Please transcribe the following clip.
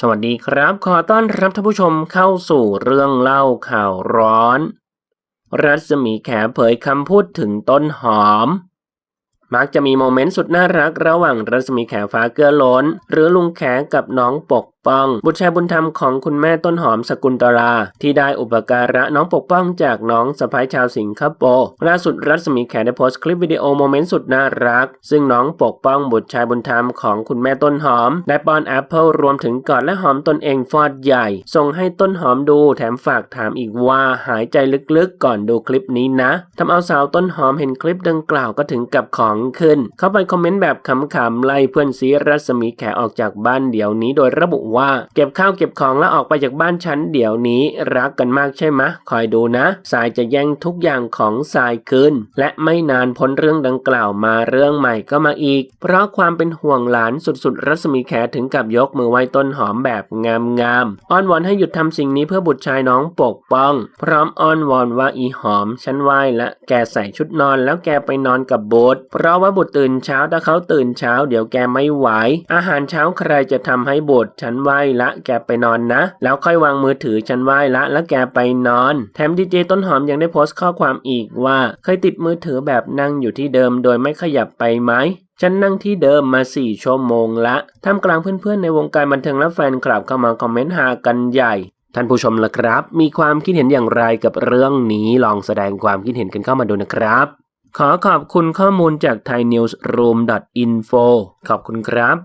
สวัสดีครับ ขอต้อนรับท่านผู้ชมเข้าสู่เรื่องเล่าข่าวร้อน รัศมีแขเผยคำพูดถึงต้นหอม มักจะมีโมเมนต์สุดน่ารักระหว่างรัศมีแขฟ้าเกลือล้น หรือลุงแขกับน้องปก ป้อง บุตรชายบุญธรรมของคุณแม่ต้นหอมสกุลตรา ที่ได้อุปการะน้องปกป้องจากน้องสะพ้ายชาวสิงคโปร์ล่าสุดรัศมีแขได้โพสต์คลิปวิดีโอโมเมนต์สุดน่ารัก ซึ่งน้องปกป้องบุตรชายบุญธรรมของคุณแม่ต้นหอม ได้ป้อนแอปเปิลรวมถึงกอดและหอมตนเองฟอดใหญ่ ส่งให้ต้นหอมดูแถมฝากถามอีกว่าหายใจลึกๆก่อนดูคลิปนี้นะทำเอาสาวต้นหอมเห็นคลิปดังกล่าวก็ถึงกับของขึ้น เข้าไปคอมเมนต์แบบขำๆไล่เพื่อนซีรัศมีแขออกจากบ้านเดี๋ยวนี้โดยระบุว่า เก็บข้าวเก็บของแล้วออกไปจากบ้านฉันเดี๋ยวนี้รักกันมากใช่ไหมคอยดูนะสายจะแย่งทุกอย่างของสายคืนและไม่นานพ้นเรื่องดังกล่าวมาเรื่องใหม่ก็มาอีก เพราะความเป็นห่วงหลานสุดๆ รัศมีแขถึงกับยกมือไหว้ต้นหอมแบบงามๆอ้อนวอนให้หยุดทำสิ่งนี้เพื่อบุตรชายน้องปกป้อง พร้อมอ้อนวอนว่าอีหอมฉันไหว้และแกใส่ชุดนอนแล้วแกไปนอนกับโบสเพราะว่าบุตรตื่นเช้าถ้าเขาตื่นเช้า เดี๋ยวแกไม่ไหวอาหารเช้าใครจะทำให้บุตรฉันไหว้ละ แกไปนอนนะ แล้วค่อยวางมือถือฉันไหว้ละ แล้วแกไปนอน แถมดีเจต้นหอมยังได้โพสต์ข้อความอีกว่า เคยติดมือถือแบบนั่งอยู่ที่เดิมโดยไม่ขยับไปไหมฉันนั่งที่เดิมมา 4 ชั่วโมงละท่ามกลางเพื่อนๆในวงการบันเทิงและแฟนคลับเข้ามาคอมเมนต์หากันใหญ่ท่านผู้ชมล่ะครับ มีความคิดเห็นอย่างไรกับเรื่องนี้ ลองแสดงความคิดเห็นกันเข้ามาดูนะครับ ขอขอบคุณข้อมูลจาก thainewsroom.info ขอบคุณครับ